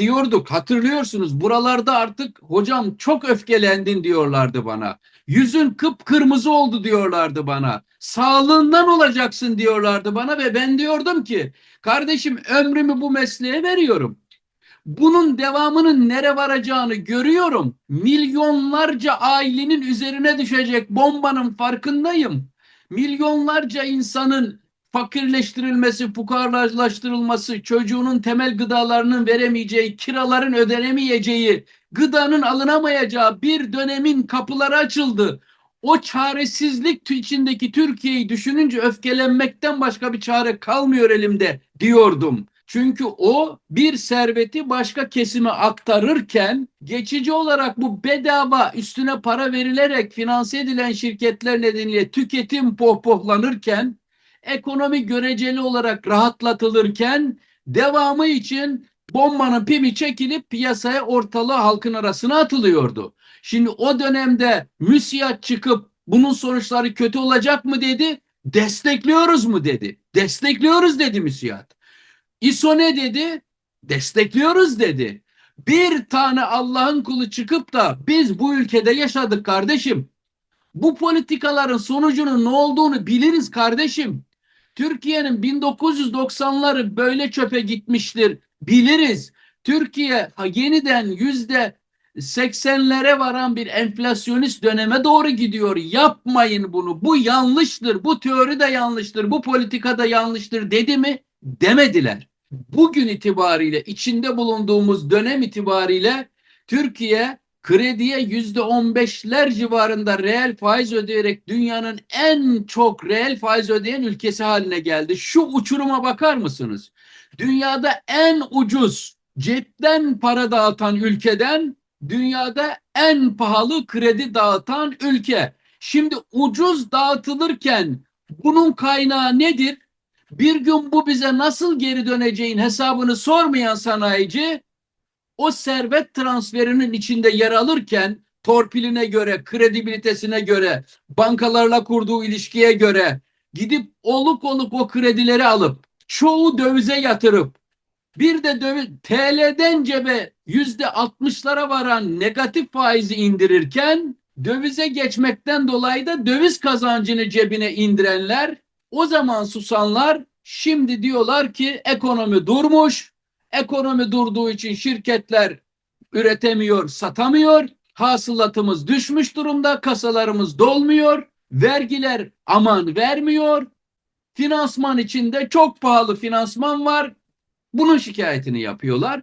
diyorduk hatırlıyorsunuz buralarda artık hocam çok öfkelendin diyorlardı bana. Yüzün kıpkırmızı oldu diyorlardı bana. Sağlığından olacaksın diyorlardı bana ve ben diyordum ki kardeşim ömrümü bu mesleğe veriyorum. Bunun devamının nere varacağını görüyorum. Milyonlarca ailenin üzerine düşecek bombanın farkındayım. Milyonlarca insanın fakirleştirilmesi, fukarlaştırılması, çocuğunun temel gıdalarının veremeyeceği, kiraların ödenemeyeceği, gıdanın alınamayacağı bir dönemin kapıları açıldı. O çaresizlik içindeki Türkiye'yi düşününce öfkelenmekten başka bir çare kalmıyor elimde diyordum. Çünkü o bir serveti başka kesime aktarırken geçici olarak bu bedava üstüne para verilerek finanse edilen şirketler nedeniyle tüketim pohpohlanırken ekonomi göreceli olarak rahatlatılırken devamı için bombanın pimi çekilip piyasaya ortalığı halkın arasına atılıyordu. Şimdi o dönemde müsiyat çıkıp bunun sonuçları kötü olacak mı dedi. Destekliyoruz mu dedi. Destekliyoruz dedi müsiyat. İSO ne dedi? Destekliyoruz dedi. Bir tane Allah'ın kulu çıkıp da biz bu ülkede yaşadık kardeşim. Bu politikaların sonucunun ne olduğunu biliriz kardeşim. Türkiye'nin 1990'ları böyle çöpe gitmiştir. Biliriz. Türkiye yeniden yüzde 80'lere varan bir enflasyonist döneme doğru gidiyor. Yapmayın bunu. Bu yanlıştır. Bu teori de yanlıştır. Bu politika da yanlıştır dedi mi? Demediler. Bugün itibariyle içinde bulunduğumuz dönem itibariyle Türkiye krediye yüzde on beşler civarında reel faiz ödeyerek dünyanın en çok reel faiz ödeyen ülkesi haline geldi. Şu uçuruma bakar mısınız? Dünyada en ucuz cepten para dağıtan ülkeden dünyada en pahalı kredi dağıtan ülke. Şimdi ucuz dağıtılırken bunun kaynağı nedir? Bir gün bu bize nasıl geri döneceğin hesabını sormayan sanayici o servet transferinin içinde yer alırken torpiline göre, kredibilitesine göre, bankalarla kurduğu ilişkiye göre gidip oluk oluk o kredileri alıp çoğu dövize yatırıp bir de döviz TL'den cebe yüzde altmışlara varan negatif faizi indirirken dövize geçmekten dolayı da döviz kazancını cebine indirenler o zaman susanlar şimdi diyorlar ki ekonomi durmuş. Ekonomi durduğu için şirketler üretemiyor, satamıyor. Hasılatımız düşmüş durumda, kasalarımız dolmuyor. Vergiler aman vermiyor. Finansman içinde çok pahalı finansman var. Bunun şikayetini yapıyorlar.